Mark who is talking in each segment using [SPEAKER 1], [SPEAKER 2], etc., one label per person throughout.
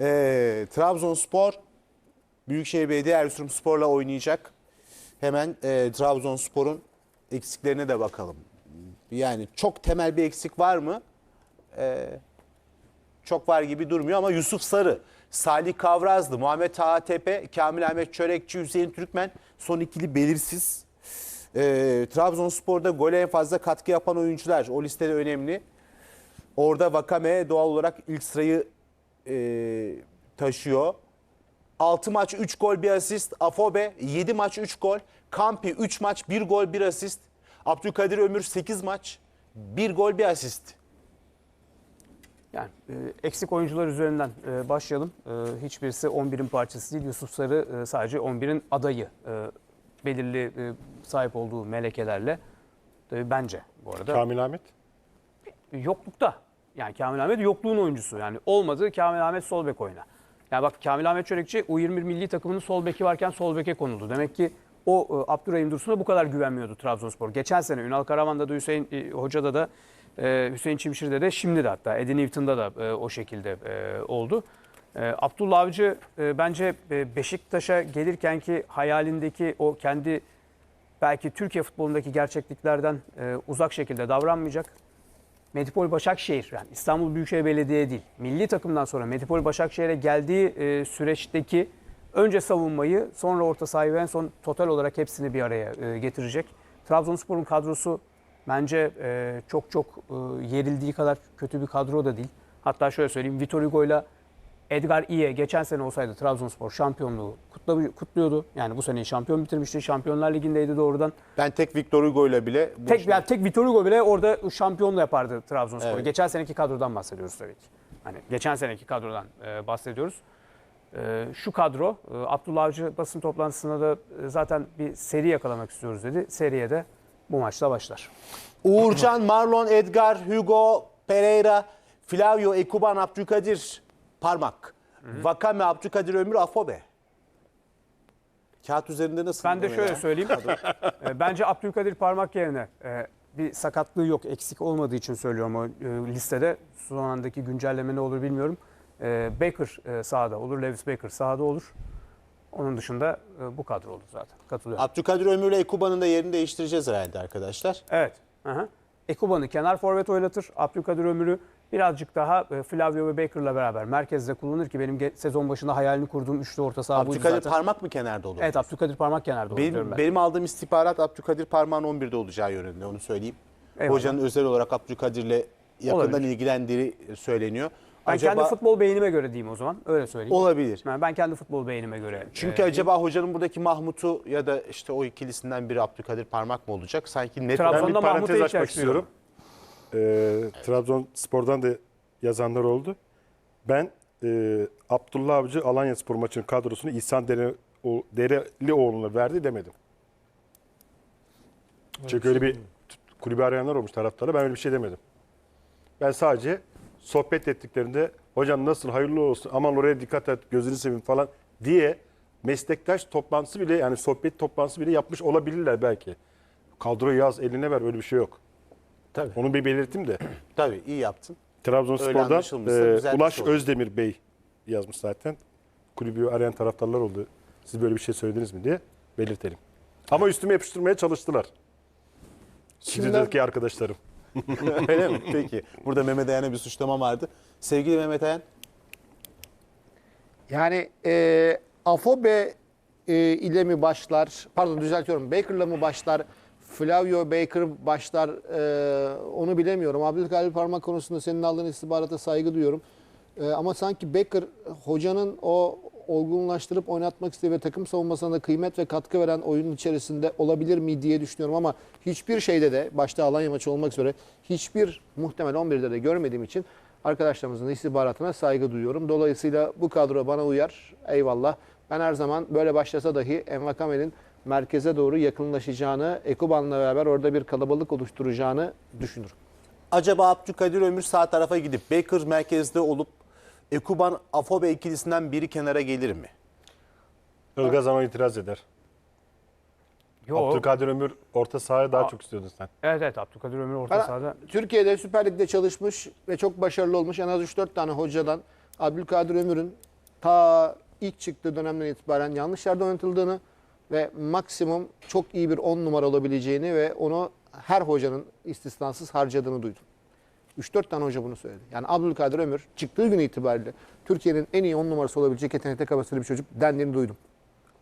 [SPEAKER 1] Ee, Trabzonspor Büyükşehir Belediye Erzurumspor'la oynayacak. Hemen e, Trabzonspor'un eksiklerine de bakalım. Yani çok temel bir eksik var mı? Ee, çok var gibi durmuyor ama Yusuf Sarı, Salih Kavrazlı, Muhammed Taha Tepe, Kamil Ahmet Çörekçi, Hüseyin Türkmen son ikili belirsiz. Ee, Trabzonspor'da gole en fazla katkı yapan oyuncular o listede önemli. Orada Vakame doğal olarak ilk sırayı e, taşıyor. 6 maç 3 gol 1 asist. Afobe 7 maç 3 gol. Kampi 3 maç 1 gol 1 asist. Abdülkadir Ömür 8 maç 1 gol 1 asist.
[SPEAKER 2] Yani e, eksik oyuncular üzerinden e, başlayalım. E, hiçbirisi 11'in parçası değil. Yusuf Sarı e, sadece 11'in adayı. E, belirli e, sahip olduğu melekelerle. E, bence bu arada.
[SPEAKER 3] Kamil Ahmet.
[SPEAKER 2] yoklukta. Yani Kamil Ahmet yokluğun oyuncusu. Yani olmadı Kamil Ahmet sol bek oyna. Yani bak Kamil Ahmet Çörekçi U21 milli takımının sol beki varken sol beke konuldu. Demek ki o e, Abdurrahim Dursun'a bu kadar güvenmiyordu Trabzonspor. Geçen sene Ünal Karaman'da da Hüseyin e, Hoca'da da e, Hüseyin Çimşir'de de şimdi de hatta Eddie Newton'da da e, o şekilde oldu. E, Abdullah Avcı bence Beşiktaş'a gelirken ki hayalindeki o kendi belki Türkiye futbolundaki gerçekliklerden uzak şekilde davranmayacak. Medipol Başakşehir yani İstanbul Büyükşehir Belediye değil. Milli takımdan sonra Medipol Başakşehir'e geldiği e, süreçteki önce savunmayı sonra orta sahayı ve en son total olarak hepsini bir araya e, getirecek. Trabzonspor'un kadrosu bence e, çok çok e, yerildiği kadar kötü bir kadro da değil. Hatta şöyle söyleyeyim Vitor Hugo'yla Edgar Iye geçen sene olsaydı Trabzonspor şampiyonluğu kutla- kutluyordu. Yani bu seneyi şampiyon bitirmişti. Şampiyonlar Ligi'ndeydi doğrudan.
[SPEAKER 1] Ben tek Victor Hugo ile bile bu
[SPEAKER 2] Tek yani tek Vitor Hugo bile orada şampiyonluğu yapardı Trabzonspor.
[SPEAKER 1] Evet.
[SPEAKER 2] Geçen seneki kadrodan bahsediyoruz tabii ki. Hani geçen seneki kadrodan e, bahsediyoruz. E, şu kadro e, Abdullah Avcı basın toplantısında da e, zaten bir seri yakalamak istiyoruz dedi. Seriye de bu maçta başlar.
[SPEAKER 1] Uğurcan, Marlon, Edgar, Hugo, Pereira, Flavio, Ekuban, Abdülkadir, Parmak. Vakame, Abdülkadir Ömür, Afobe. Kağıt üzerinde nasıl?
[SPEAKER 2] Ben de şöyle söyleyeyim. E, Bence Abdülkadir Parmak yerine e, bir sakatlığı yok, eksik olmadığı için söylüyorum o e, listede. Son andaki güncelleme ne olur bilmiyorum. E, Baker e, sahada olur, Lewis Baker sahada olur. Onun dışında e, bu kadro olur zaten. Katılıyorum.
[SPEAKER 1] Abdülkadir Ömür ile Ekuban'ın da yerini değiştireceğiz herhalde arkadaşlar.
[SPEAKER 2] Evet. Aha. Ekuban'ı kenar forvet oynatır. Abdülkadir Ömür'ü birazcık daha e, Flavio ve Baker'la beraber merkezde kullanır ki benim sezon başında hayalini kurduğum üçlü orta saha buydu
[SPEAKER 1] Abdülkadir
[SPEAKER 2] zaten.
[SPEAKER 1] Parmak mı kenarda olur?
[SPEAKER 2] Evet Abdülkadir Parmak kenarda olur
[SPEAKER 1] Benim,
[SPEAKER 2] ben.
[SPEAKER 1] benim aldığım istihbarat Abdülkadir Parmak'ın 11'de olacağı yönünde onu söyleyeyim.
[SPEAKER 2] Eyvallah.
[SPEAKER 1] Hocanın özel olarak Abdülkadir'le yakından
[SPEAKER 2] Olabilir.
[SPEAKER 1] ilgilendiği söyleniyor.
[SPEAKER 2] Ben
[SPEAKER 1] acaba
[SPEAKER 2] kendi futbol beynime göre diyeyim o zaman. Öyle söyleyeyim.
[SPEAKER 1] olabilir.
[SPEAKER 2] Yani ben kendi futbol beynime göre.
[SPEAKER 1] Çünkü
[SPEAKER 2] e,
[SPEAKER 1] acaba hocanın buradaki Mahmut'u ya da işte o ikilisinden biri Abdülkadir Parmak mı olacak? Sanki net
[SPEAKER 2] Trabzon-
[SPEAKER 3] Ben bir parantez açmak istiyorum. Ee, Trabzonspor'dan da yazanlar oldu. Ben e, Abdullah Avcı Alanya Spor maçının kadrosunu İhsan Dere, o, Derelioğlu'na verdi demedim. Çünkü öyle bir t- kulübü arayanlar olmuş taraftarı. Ben öyle bir şey demedim. Ben sadece sohbet ettiklerinde hocam nasıl hayırlı olsun aman oraya dikkat et gözünü seveyim falan diye meslektaş toplantısı bile yani sohbet toplantısı bile yapmış olabilirler belki. Kadroyu yaz eline ver öyle bir şey yok.
[SPEAKER 1] Tabii.
[SPEAKER 3] Onu bir belirttim de.
[SPEAKER 1] Tabii iyi yaptın.
[SPEAKER 3] Trabzonspor'dan e, Ulaş
[SPEAKER 1] şey.
[SPEAKER 3] Özdemir Bey yazmış zaten. Kulübü arayan taraftarlar oldu. Siz böyle bir şey söylediniz mi diye belirtelim. Ama üstüme yapıştırmaya çalıştılar. Stüdyodaki arkadaşlarım.
[SPEAKER 1] Öyle mi? Peki. Burada Mehmet Ayan'a bir suçlama vardı. Sevgili Mehmet Ayan,
[SPEAKER 4] Yani e, Afobe e, ile mi başlar? Pardon düzeltiyorum. Baker'la mı başlar? Flavio Baker başlar. e, onu bilemiyorum. Abdülkadir Parmak konusunda senin aldığın istihbarata saygı duyuyorum. E, ama sanki Baker hocanın o olgunlaştırıp oynatmak istediği ve takım savunmasına kıymet ve katkı veren oyunun içerisinde olabilir mi diye düşünüyorum ama hiçbir şeyde de başta Alanya maçı olmak üzere hiçbir muhtemel 11'de de görmediğim için arkadaşlarımızın istihbaratına saygı duyuyorum. Dolayısıyla bu kadro bana uyar. Eyvallah. Ben her zaman böyle başlasa dahi Envakame'nin merkeze doğru yakınlaşacağını, Ekuban'la beraber orada bir kalabalık oluşturacağını düşünürüm.
[SPEAKER 1] acaba Abdülkadir Ömür sağ tarafa gidip Baker merkezde olup Ekuban Afobe ikilisinden biri kenara gelir mi?
[SPEAKER 3] Ilgaz ama itiraz eder.
[SPEAKER 2] Yo,
[SPEAKER 3] Abdülkadir Ömür orta sahaya daha çok istiyordun sen.
[SPEAKER 2] Evet evet Abdülkadir Ömür orta sahada.
[SPEAKER 4] Türkiye'de Süper Lig'de çalışmış ve çok başarılı olmuş en az 3-4 tane hocadan Abdülkadir Ömür'ün ta ilk çıktığı dönemden itibaren yanlış yerde oynatıldığını ve maksimum çok iyi bir 10 numara olabileceğini ve onu her hocanın istisnasız harcadığını duydum. 3-4 tane hoca bunu söyledi. Yani Abdülkadir Ömür çıktığı gün itibariyle Türkiye'nin en iyi 10 numarası olabilecek yetenekte kapasiteli bir çocuk dendiğini duydum.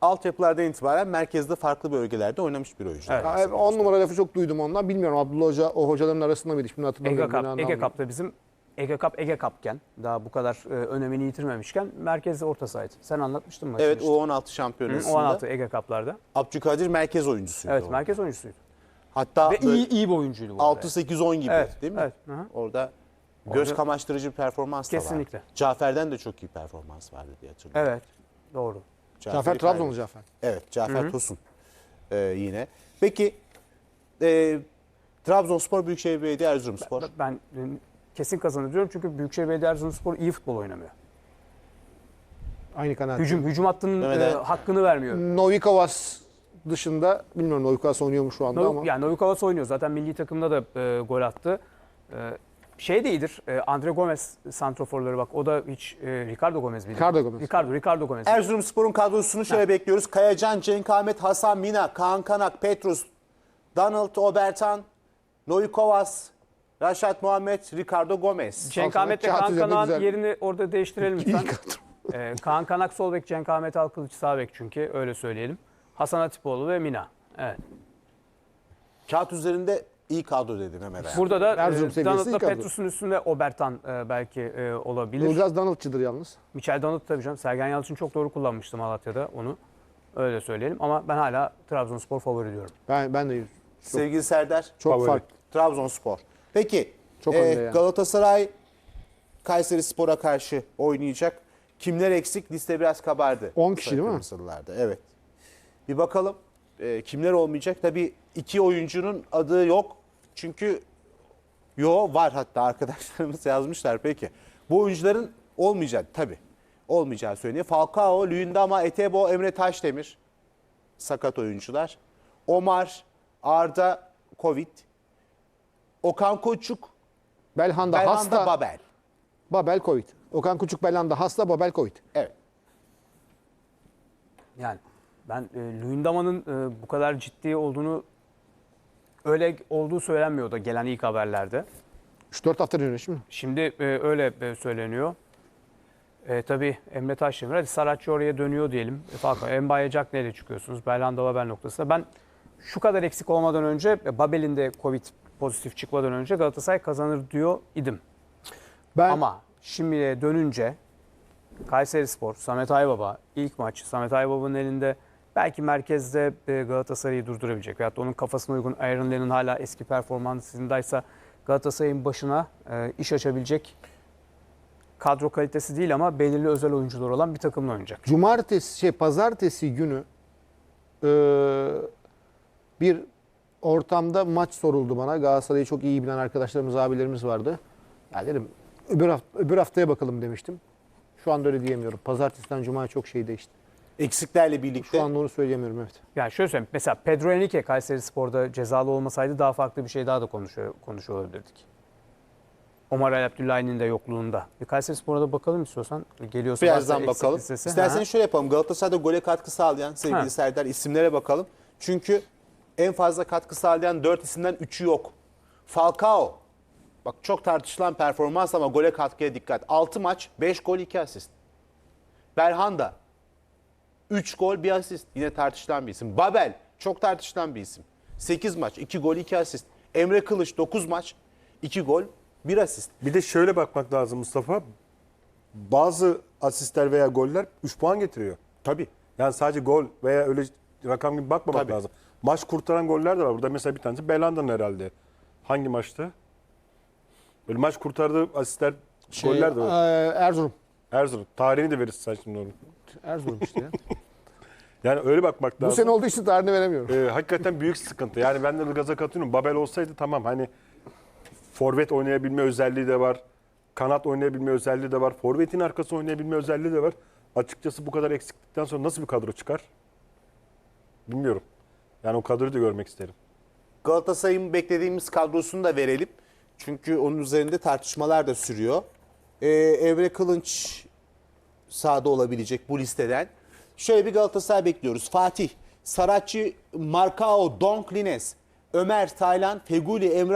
[SPEAKER 1] Altyapılardan itibaren merkezde farklı bölgelerde oynamış bir oyuncu.
[SPEAKER 2] Evet.
[SPEAKER 4] Ya, 10 numara lafı çok duydum ondan. Bilmiyorum Abdullah Hoca o hocaların arasında mıydı? Şimdi
[SPEAKER 2] Ege
[SPEAKER 4] hatırlamıyorum.
[SPEAKER 2] Cup,
[SPEAKER 4] Beni
[SPEAKER 2] Ege. Cup'ta bizim Ege Cup Ege Cup'ken daha bu kadar e, önemini yitirmemişken merkezde orta sahaydı. Sen anlatmıştın mı?
[SPEAKER 1] Evet U16 şampiyonasında.
[SPEAKER 2] 16 Ege Cup'larda.
[SPEAKER 1] Abdülkadir merkez oyuncusuydu.
[SPEAKER 2] Evet
[SPEAKER 1] o.
[SPEAKER 2] merkez oyuncusuydu.
[SPEAKER 1] Hatta
[SPEAKER 2] Ve iyi iyi bir oyuncuydu bu arada.
[SPEAKER 1] 6-8-10 gibi
[SPEAKER 2] Evet,
[SPEAKER 1] değil mi?
[SPEAKER 2] evet, hı hı.
[SPEAKER 1] Orada göz
[SPEAKER 2] Orada-
[SPEAKER 1] kamaştırıcı bir performans da
[SPEAKER 2] Kesinlikle.
[SPEAKER 1] vardı. Cafer'den de çok iyi performans vardı diye hatırlıyorum.
[SPEAKER 2] Evet. Doğru.
[SPEAKER 4] Cafer
[SPEAKER 1] Cafer'i
[SPEAKER 4] Trabzonlu. Cafer.
[SPEAKER 1] Evet Cafer Tosun ee, yine. Peki e, Trabzonspor, Büyükşehir Belediye, Erzurumspor.
[SPEAKER 2] Ben e, kesin kazanır diyorum çünkü Büyükşehir Belediye Erzurumspor iyi futbol oynamıyor.
[SPEAKER 4] Aynı kanaat.
[SPEAKER 2] Hücum hücum hattının e, hakkını vermiyor.
[SPEAKER 4] Novikovas dışında bilmiyorum Novikovas oynuyor mu şu anda
[SPEAKER 2] No,
[SPEAKER 4] ama.
[SPEAKER 2] yani Novikovas oynuyor. Zaten milli takımda da e, gol attı. E, şey de iyidir. E, Andre Gomez santroforları bak. O da hiç e, Ricardo Gomez miydi?
[SPEAKER 4] Ricardo Gomez.
[SPEAKER 2] Ricardo, Ricardo Gomez.
[SPEAKER 1] Erzurumspor'un kadrosunu şöyle bekliyoruz. Kayacan, Cenk Ahmet, Hasan Mina, Kaan Kanak, Petrus, Donald Obertan, Novikovas, Raşat Muhammed, Ricardo Gomez.
[SPEAKER 2] Cenk Ahmet'le Kaan Kanak'ın yerini orada değiştirelim
[SPEAKER 4] İyi
[SPEAKER 2] lütfen.
[SPEAKER 4] kadro.
[SPEAKER 2] e, Kaan Kanak sol bek, Cenk Ahmet Alkılıç sağ bek çünkü öyle söyleyelim. Hasan Atipoğlu ve Mina. Evet.
[SPEAKER 1] Kağıt üzerinde iyi kadro dedim hemen.
[SPEAKER 2] Burada da
[SPEAKER 4] Erzurum
[SPEAKER 2] e, Donald'la. Petrus'un üstünde Obertan e, belki e, olabilir.
[SPEAKER 4] Ilgaz Donald'çıdır yalnız.
[SPEAKER 2] Michel Donald tabii canım. Sergen Yalçın çok doğru kullanmıştı Malatya'da onu. Öyle söyleyelim ama ben hala Trabzonspor favori diyorum.
[SPEAKER 4] Ben ben de
[SPEAKER 1] Sevgili Serdar,
[SPEAKER 4] çok
[SPEAKER 3] Favori.
[SPEAKER 4] farklı.
[SPEAKER 1] Trabzonspor. Peki
[SPEAKER 4] Çok
[SPEAKER 1] e,
[SPEAKER 4] yani.
[SPEAKER 1] Galatasaray Kayseri Spor'a karşı oynayacak. Kimler eksik? Liste biraz kabardı.
[SPEAKER 4] 10 kişi değil mi?
[SPEAKER 1] Evet. Bir bakalım e, kimler olmayacak? Tabii iki oyuncunun adı yok. Çünkü yo var hatta arkadaşlarımız yazmışlar peki. Bu oyuncuların olmayacak tabii. Olmayacağı söyleniyor. Falcao, Luyendama, Etebo, Emre Taşdemir sakat oyuncular. Omar, Arda, Covid. Okan Koçuk,
[SPEAKER 4] Belhanda,
[SPEAKER 1] Belhanda,
[SPEAKER 4] hasta.
[SPEAKER 1] Babel.
[SPEAKER 4] Babel Covid. Okan Küçük Belhanda hasta Babel Covid.
[SPEAKER 1] Evet.
[SPEAKER 2] Yani ben e, Luyendama'nın e, bu kadar ciddi olduğunu öyle olduğu söylenmiyor da gelen ilk haberlerde.
[SPEAKER 4] 3-4 hafta dönüyor şimdi.
[SPEAKER 2] Şimdi e, öyle e, söyleniyor. E, tabii Emre Taşdemir. Hadi Saratçı oraya dönüyor diyelim. E, Falcao, Embaye Jack neyle çıkıyorsunuz? Belhanda Babel noktasında. Ben şu kadar eksik olmadan önce e, Babel'in de Covid pozitif çıkmadan önce Galatasaray kazanır diyor idim.
[SPEAKER 4] Ben
[SPEAKER 2] Ama şimdi dönünce Kayseri Spor, Samet Aybaba ilk maç Samet Aybaba'nın elinde belki merkezde e, Galatasaray'ı durdurabilecek. Veyahut da onun kafasına uygun Aaron Lennon hala eski performansındaysa Galatasaray'ın başına e, iş açabilecek kadro kalitesi değil ama belirli özel oyuncular olan bir takımla oynayacak.
[SPEAKER 4] cumartesi şey pazartesi günü e, bir ortamda maç soruldu bana. Galatasaray'ı çok iyi bilen arkadaşlarımız, abilerimiz vardı. Ya dedim öbür, hafta, öbür haftaya bakalım demiştim. Şu anda öyle diyemiyorum. Pazartesiden cumaya çok şey değişti.
[SPEAKER 1] Eksiklerle birlikte.
[SPEAKER 4] Şu anda onu söyleyemiyorum evet.
[SPEAKER 2] Yani şöyle söyleyeyim. Mesela Pedro Henrique Kayseri Spor'da cezalı olmasaydı daha farklı bir şey daha da konuşuyor, konuşuyor olabilirdik. Omar Ali Abdullahi'nin de yokluğunda. Bir Kayseri Spor'a da bakalım istiyorsan. Geliyorsa
[SPEAKER 1] Birazdan bakalım.
[SPEAKER 2] listesi.
[SPEAKER 1] İsterseniz
[SPEAKER 2] Ha.
[SPEAKER 1] şöyle yapalım. Galatasaray'da gole katkı sağlayan sevgili
[SPEAKER 2] Ha.
[SPEAKER 1] Serdar isimlere bakalım. Çünkü en fazla katkı sağlayan 4 isimden 3'ü yok. Falcao. Bak çok tartışılan performans ama gole katkıya dikkat. 6 maç, 5 gol, 2 asist. Berhanda. 3 gol, 1 asist. Yine tartışılan bir isim. Babel. Çok tartışılan bir isim. 8 maç, 2 gol, 2 asist. Emre Kılıç 9 maç, 2 gol, 1 asist.
[SPEAKER 3] Bir de şöyle bakmak lazım Mustafa. Bazı asistler veya goller 3 puan getiriyor.
[SPEAKER 1] Tabii.
[SPEAKER 3] Yani sadece gol veya öyle rakam gibi bakmamak
[SPEAKER 1] Tabii.
[SPEAKER 3] lazım. Maç kurtaran goller de var. Burada mesela bir tanesi Belanda'nın herhalde. Hangi maçtı? Böyle maç kurtardığı asistler,
[SPEAKER 4] Şey,
[SPEAKER 3] goller de var.
[SPEAKER 4] e, Erzurum.
[SPEAKER 3] Erzurum. Tarihini de verirsin sen şimdi onu.
[SPEAKER 4] Erzurum işte ya.
[SPEAKER 3] Yani öyle bakmak
[SPEAKER 4] Bu
[SPEAKER 3] lazım.
[SPEAKER 4] sene olduğu için tarihini veremiyorum.
[SPEAKER 3] Ee, hakikaten büyük sıkıntı. Yani ben de gaza katılıyorum. Babel olsaydı tamam hani forvet oynayabilme özelliği de var. Kanat oynayabilme özelliği de var. Forvetin arkası oynayabilme özelliği de var. Açıkçası bu kadar eksiklikten sonra nasıl bir kadro çıkar? Bilmiyorum. Yani o kadroyu da görmek isterim.
[SPEAKER 1] Galatasaray'ın beklediğimiz kadrosunu da verelim. Çünkü onun üzerinde tartışmalar da sürüyor. Ee, Emre Kılınç sahada olabilecek bu listeden. Şöyle bir Galatasaray bekliyoruz. Fatih, Saratçı, Marcao, Donk Lines, Ömer, Taylan, Feguli, Emre